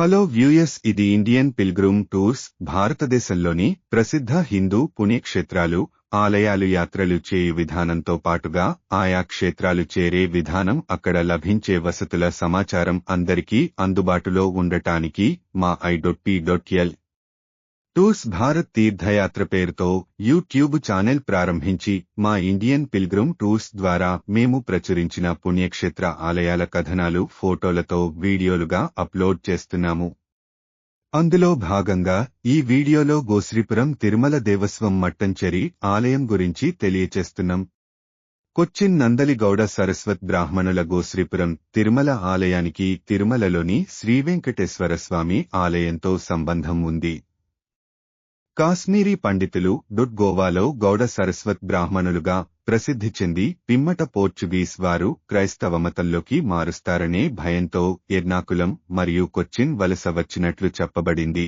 Hello viewers ఇది Indian pilgrim tours భారతదేశంలోని ప్రసిద్ధ హిందూ పుణ్యక్షేత్రాలు ఆలయాలు యాత్రలు చేయు విధానంతో పాటుగా ఆయా క్షేత్రాలు చేరే విధానం అక్కడ లభించే వసతుల సమాచారం అందరికీ అందుబాటులో ఉండటానికి మా I dot P dot L tours Bharat Tirthayatra పేరుతో యూట్యూబ్ ఛానల్ ప్రారంభించి మా ఇండియన్ పిల్గ్రమ్ టూర్స్ ద్వారా మేము ప్రచురించిన పుణ్యక్షేత్ర ఆలయాల కథనాలు ఫోటోలతో వీడియోలుగా అప్లోడ్ చేస్తున్నాము. అందులో భాగంగా ఈ వీడియోలో గోశ్రీపురం తిరుమల దేవస్వం మట్టంచెరి ఆలయం గురించి తెలియచేస్తున్నాం. కొచ్చిన్ నందలిగౌడ సరస్వత్ బ్రాహ్మణుల గోశ్రీపురం తిరుమల ఆలయానికి తిరుమలలోని శ్రీవెంకటేశ్వర స్వామి ఆలయంతో సంబంధం ఉంది. కాశ్మీరీ పండితులు డుట్ గోవాలో గౌడ సరస్వత్ బ్రాహ్మణులుగా ప్రసిద్ధి చెంది పిమ్మట పోర్చుగీస్ వారు క్రైస్తవ మతంలోకి మారుస్తారనే భయంతో ఎర్నాకులం మరియు కొచ్చిన్ వలస వచ్చినట్లు చెప్పబడింది.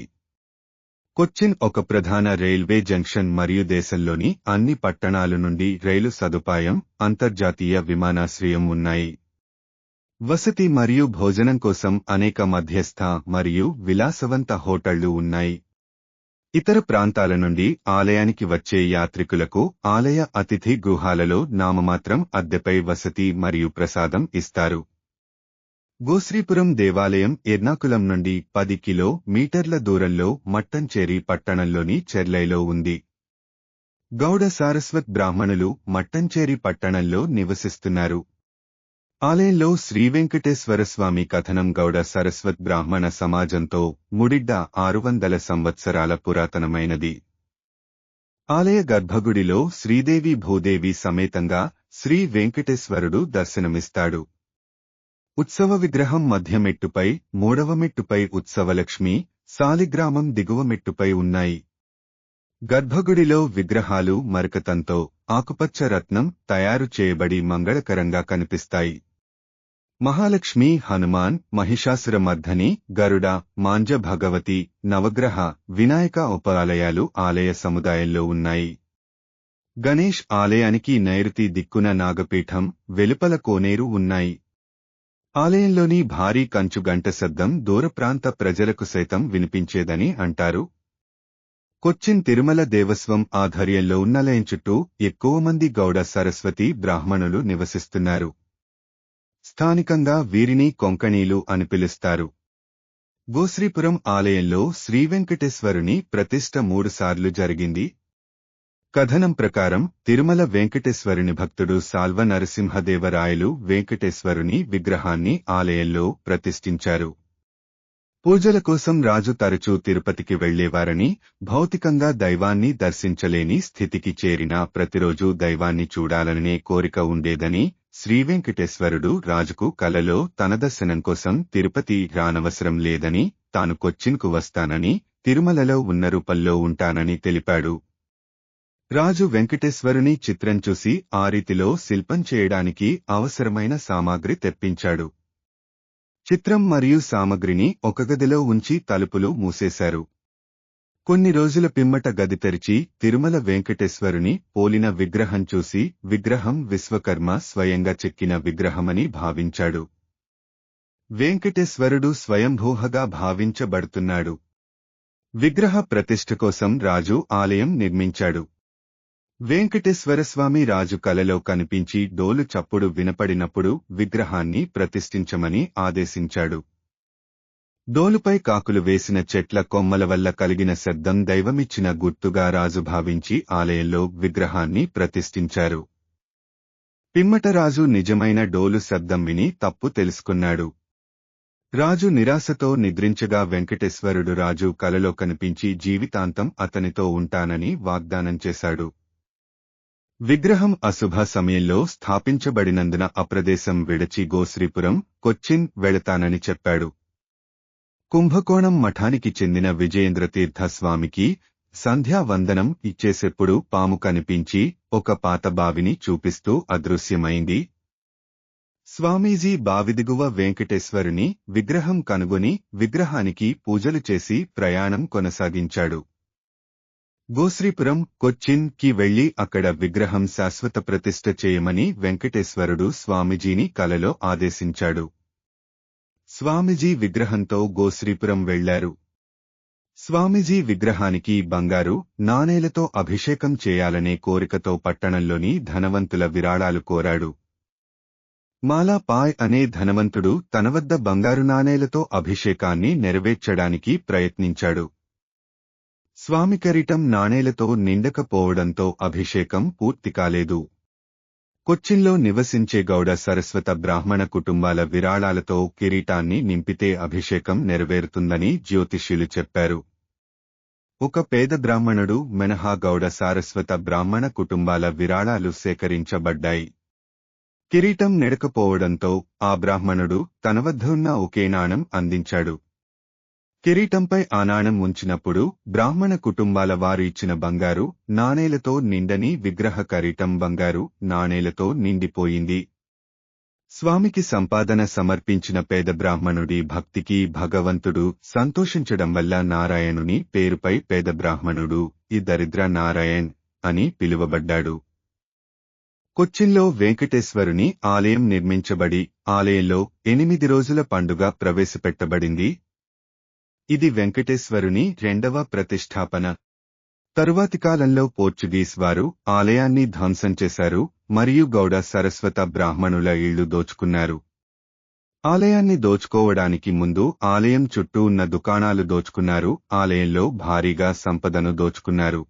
కొచ్చిన్ ఒక ప్రధాన రైల్వే జంక్షన్ మరియు దేశంలోని అన్ని పట్టణాల నుండి రైలు సదుపాయం అంతర్జాతీయ విమానాశ్రయం ఉన్నాయి. వసతి మరియు భోజనం కోసం అనేక మధ్యస్థ మరియు విలాసవంత హోటళ్ళు ఉన్నాయి. ఇతర ప్రాంతాల నుండి ఆలయానికి వచ్చే యాత్రికులకు ఆలయ అతిథి గుహాలలో నామమాత్రం అద్దెపై వసతి మరియు ప్రసాదం ఇస్తారు. గోశ్రీపురం దేవాలయం ఎర్నాకులం నుండి పది కిలో మీటర్ల దూరంలో మట్టంచేరి పట్టణంలోని చెర్లైలో ఉంది. గౌడ సారస్వత్ బ్రాహ్మణులు మట్టంచేరి పట్టణంలో నివసిస్తున్నారు. ఆలయంలో శ్రీ వెంకటేశ్వర స్వామి కథనం గౌడ సరస్వత్ బ్రాహ్మణ సమాజంతో ముడిడ్డ ఆరు వందల సంవత్సరాల పురాతనమైనది. ఆలయ గర్భగుడిలో శ్రీదేవి భూదేవి సమేతంగా శ్రీ వెంకటేశ్వరుడు దర్శనమిస్తాడు. ఉత్సవ విగ్రహం మధ్య మెట్టుపై మూడవ మెట్టుపై ఉత్సవలక్ష్మి సాలిగ్రామం దిగువ మెట్టుపై ఉన్నాయి. గర్భగుడిలో విగ్రహాలు మరకతంతో ఆకుపచ్చ రత్నం తయారు చేయబడి మంగళకరంగా కనిపిస్తాయి. మహాలక్ష్మి హనుమాన్ మహిషాసురమర్ధని గరుడ మాంజ భగవతి నవగ్రహ వినాయక ఉపాలయాలు ఆలయ సముదాయంలో ఉన్నాయి. గణేష్ ఆలయానికి నైరుతి దిక్కున నాగపీఠం వెలుపల కోనేరు ఉన్నాయి. ఆలయంలోని భారీ కంచు గంట శబ్దం దూరప్రాంత ప్రజలకు సైతం వినిపించేదని అంటారు. కొచ్చిన్ తిరుమల దేవస్వం ఆధ్వర్యంలో ఉన్నలయం చుట్టూ ఎక్కువ మంది గౌడ సరస్వతి బ్రాహ్మణులు నివసిస్తున్నారు. స్థానికంగా వీరిని కొంకణీలు అని పిలుస్తారు. గోశ్రీపురం ఆలయంలో శ్రీవెంకటేశ్వరుని ప్రతిష్ట మూడుసార్లు జరిగింది. కథనం ప్రకారం తిరుమల వెంకటేశ్వరుని భక్తుడు సాల్వ నరసింహదేవరాయలు వెంకటేశ్వరుని విగ్రహాన్ని ఆలయంలో ప్రతిష్ఠించారు. పూజల కోసం రాజు తరచూ తిరుపతికి వెళ్ళేవారని భౌతికంగా దైవాన్ని దర్శించలేని స్థితికి చేరిన ప్రతిరోజు దైవాన్ని చూడాలనే కోరిక ఉండేదని శ్రీవెంకటేశ్వరుడు రాజుకు కలలో తన దర్శనం కోసం తిరుపతి రానవసరం లేదని తాను కొచ్చిన్కు వస్తానని తిరుమలలో ఉన్న రూపంలో ఉంటానని తెలిపాడు. రాజు వెంకటేశ్వరుని చిత్రం చూసి ఆ రీతిలో శిల్పం చేయడానికి అవసరమైన సామాగ్రి తెప్పించాడు. చిత్రం మరియు సామగ్రిని ఒక గదిలో ఉంచి తలుపులు మూసేశారు. కొన్ని రోజుల పిమ్మట గది తెరిచి తిరుమల వెంకటేశ్వరుని పోలిన విగ్రహం చూసి విగ్రహం విశ్వకర్మ స్వయంగా చెక్కిన విగ్రహమని భావించాడు. వెంకటేశ్వరుడు స్వయంభూహగా భావించబడుతున్నాడు. విగ్రహ ప్రతిష్ఠ కోసం రాజు ఆలయం నిర్మించాడు. వెంకటేశ్వరస్వామి రాజు కలలో కనిపించి డోలు చప్పుడు వినపడినప్పుడు విగ్రహాన్ని ప్రతిష్ఠించమని ఆదేశించాడు. డోలుపై కాకులు వేసిన చెట్ల కొమ్మల వల్ల కలిగిన శబ్దం దైవమిచ్చిన గుర్తుగా రాజు భావించి ఆలయంలో విగ్రహాన్ని ప్రతిష్ఠించారు. పిమ్మటరాజు నిజమైన డోలు శబ్దం విని తప్పు తెలుసుకున్నాడు. రాజు నిరాశతో నిద్రించగా వెంకటేశ్వరుడు రాజు కలలో కనిపించి జీవితాంతం అతనితో ఉంటానని వాగ్దానం చేశాడు. విగ్రహం అశుభ సమయంలో స్థాపించబడినందున అప్రదేశం విడచి గోశ్రీపురం కొచ్చిన్ వెళతానని చెప్పాడు. కుంభకోణం మఠానికి చెందిన విజయేంద్ర స్వామికి సంధ్యావందనం ఇచ్చేసెప్పుడు పాము కనిపించి ఒక పాత బావిని చూపిస్తూ అదృశ్యమైంది. స్వామీజీ బావిదిగువ వెంకటేశ్వరుని విగ్రహం కనుగొని విగ్రహానికి పూజలు చేసి ప్రయాణం కొనసాగించాడు. గోశ్రీపురం కొచ్చిన్కి వెళ్ళి అక్కడ విగ్రహం శాశ్వత ప్రతిష్ఠ చేయమని వెంకటేశ్వరుడు స్వామీజీని కలలో ఆదేశించాడు. స్వామిజీ విగ్రహంతో గోశ్రీపురం వెళ్ళారు స్వామిజీ విగ్రహానికి బంగారు నాణేలతో అభిషేకం చేయాలనే కోరికతో పట్టణంలోని ధనవంతుల విరాళాలు కోరాడు. మాలా పాయ్ అనే ధనవంతుడు తన వద్ద బంగారు నాణేలతో అభిషేకాన్ని నెరవేర్చడానికి ప్రయత్నించాడు. స్వామి కిరీటం నాణేలతో నిండకపోవడంతో అభిషేకం పూర్తి కాలేదు కొచ్చిన్లో నివసించే గౌడ సరస్వత బ్రాహ్మణ కుటుంబాల విరాళాలతో కిరీటాన్ని నింపితే అభిషేకం నెరవేరుతుందని జ్యోతిష్యులు చెప్పారు. ఒక పేద బ్రాహ్మణుడు మెనహా గౌడ సారస్వత బ్రాహ్మణ కుటుంబాల విరాళాలు సేకరించబడ్డాయి. కిరీటం నెడకపోవడంతో ఆ బ్రాహ్మణుడు తన వద్ద ఉన్న ఒకే నాణం అందించాడు. కిరీటంపై ఆనాణం ఉంచినప్పుడు బ్రాహ్మణ కుటుంబాల వారు ఇచ్చిన బంగారు నాణేలతో నిండని విగ్రహ కరీటం బంగారు నాణేలతో నిండిపోయింది. స్వామికి సంపాదన సమర్పించిన పేద బ్రాహ్మణుడి భక్తికి భగవంతుడు సంతోషించడం వల్ల నారాయణుని పేరుపై పేద బ్రాహ్మణుడు ఈ దరిద్ర నారాయణ్ అని పిలువబడ్డాడు. కొచ్చిన్లో వెంకటేశ్వరుని ఆలయం నిర్మించబడి ఆలయంలో ఎనిమిది రోజుల పండుగ ప్రవేశపెట్టబడింది. ఇది వెంకటేశ్వరుని రెండవ ప్రతిష్టాపన. తరువాతి కాలంలో పోర్చుగీస్ వారు ఆలయాన్ని ధ్వంసం చేశారు మరియు గౌడ సరస్వత బ్రాహ్మణుల ఇళ్ళు దోచుకున్నారు. ఆలయాన్ని దోచుకోవడానికి ముందు ఆలయం చుట్టూ ఉన్న దుకాణాలు దోచుకున్నారు ఆలయంలో భారీగా సంపదను దోచుకున్నారు.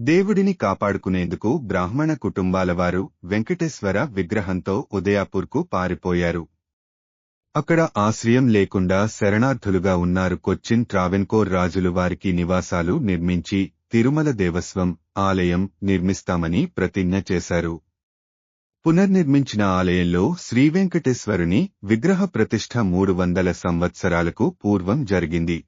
దేవుడిని కాపాడుకునేందుకు బ్రాహ్మణ కుటుంబాల వారు వెంకటేశ్వర విగ్రహంతో ఉదయాపూర్కు పారిపోయారు. అక్కడ ఆశ్రయం లేకుండా శరణార్థులుగా ఉన్నారు కొచ్చిన్ ట్రావెన్కోర్ రాజులు వారికి నివాసాలు నిర్మించి తిరుమల దేవస్వం ఆలయం నిర్మిస్తామని ప్రతిజ్ఞ చేశారు. పునర్నిర్మించిన ఆలయంలో శ్రీవెంకటేశ్వరుని విగ్రహ ప్రతిష్ఠ మూడు వందల సంవత్సరాలకు పూర్వం జరిగింది.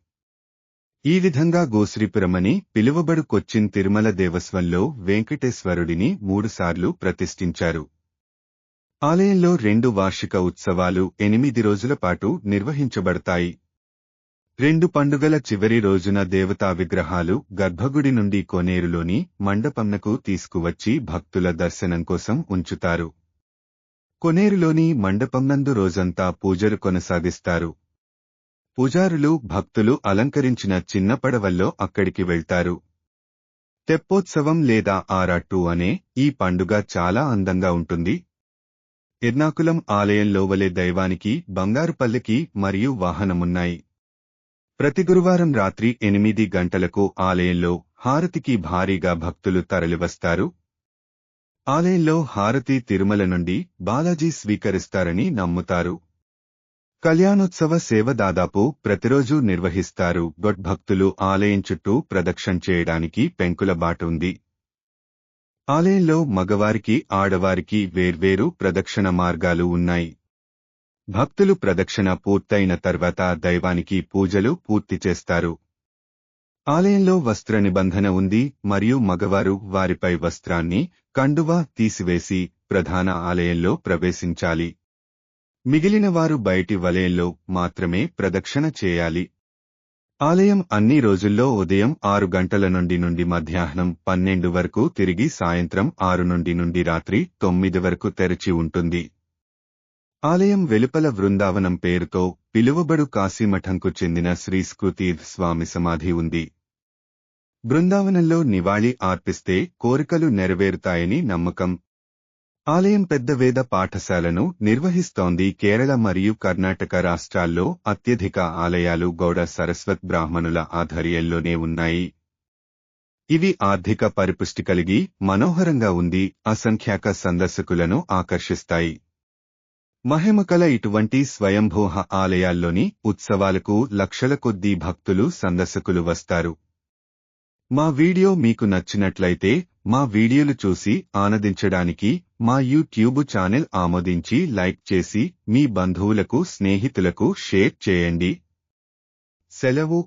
ఈ విధంగా గోశ్రీపురమని పిలువబడు కొచ్చిన్ తిరుమల దేవస్వంలో వెంకటేశ్వరుడిని మూడుసార్లు ప్రతిష్ఠించారు. ఆలయంలో రెండు వార్షిక ఉత్సవాలు ఎనిమిది రోజుల పాటు నిర్వహించబడతాయి. రెండు పండుగల చివరి రోజున దేవతా విగ్రహాలు గర్భగుడి నుండి కోనేరులోని మండపంనకు తీసుకువచ్చి భక్తుల దర్శనం కోసం ఉంచుతారు. కొనేరులోని మండపంనందు రోజంతా పూజలు కొనసాగిస్తారు. పూజారులు భక్తులు అలంకరించిన చిన్న పడవల్లో అక్కడికి వెళ్తారు. తెప్పోత్సవం లేదా ఆరాట్టు అనే ఈ పండుగ చాలా అందంగా ఉంటుంది. ఎర్నాకులం ఆలయంలో వలె దైవానికి బంగారు పల్లెకి మరియు వాహనమున్నాయి. ప్రతి గురువారం రాత్రి ఎనిమిది గంటలకు ఆలయంలో హారతికి భారీగా భక్తులు తరలివస్తారు. ఆలయంలో హారతి తిరుమల నుండి బాలాజీ స్వీకరిస్తారని నమ్ముతారు. కళ్యాణోత్సవ సేవ దాదాపు ప్రతిరోజూ నిర్వహిస్తారు. గొడ్భక్తులు ఆలయం చుట్టూ ప్రదక్షిణ చేయడానికి పెంకుల ఉంది. ఆలయంలో మగవారికి ఆడవారికి వేర్వేరు ప్రదక్షిణ మార్గాలు ఉన్నాయి. భక్తులు ప్రదక్షిణ పూర్తయిన తర్వాత దైవానికి పూజలు పూర్తి చేస్తారు. ఆలయంలో వస్త్ర నిబంధన ఉంది మరియు మగవారు వారిపై వస్త్రాన్ని కండువా తీసివేసి ప్రధాన ఆలయంలో ప్రవేశించాలి. మిగిలిన వారు బయటి వలయంలో మాత్రమే ప్రదక్షిణ చేయాలి. ఆలయం అన్ని రోజుల్లో ఉదయం ఆరు గంటల నుండి నుండి మధ్యాహ్నం పన్నెండు వరకు తిరిగి సాయంత్రం ఆరు నుండి నుండి రాత్రి తొమ్మిది వరకు తెరిచి ఉంటుంది. ఆలయం వెలుపల బృందావనం పేరుతో పిలువబడు కాశీమఠంకు చెందిన శ్రీ స్కృతీర్థ్ స్వామి సమాధి ఉంది. బృందావనంలో నివాళి ఆర్పిస్తే కోరికలు నెరవేరుతాయని నమ్మకం ఆలయం పెద్ద వేద పాఠశాలను నిర్వహిస్తోంది కేరళ మరియు కర్ణాటక రాష్ట్రాల్లో అత్యధిక ఆలయాలు గౌడ సరస్వత్ బ్రాహ్మణుల ఆధ్వర్యంలోనే ఉన్నాయి. ఇవి ఆర్థిక పరిపుష్టి కలిగి మనోహరంగా ఉంది అసంఖ్యాక సందర్శకులను ఆకర్షిస్తాయి. మహిమకల ఇటువంటి స్వయంభూహ ఆలయాల్లోని ఉత్సవాలకు లక్షల కొద్దీ భక్తులు సందర్శకులు వస్తారు. మా వీడియో మీకు నచ్చినట్లయితే మా వీడియోలు చూసి ఆనందించడానికి మా యూట్యూబ్ ఛానల్ ఆమోదించి లైక్ చేసి మీ బంధువులకు స్నేహితులకు షేర్ చేయండి. సెలవు.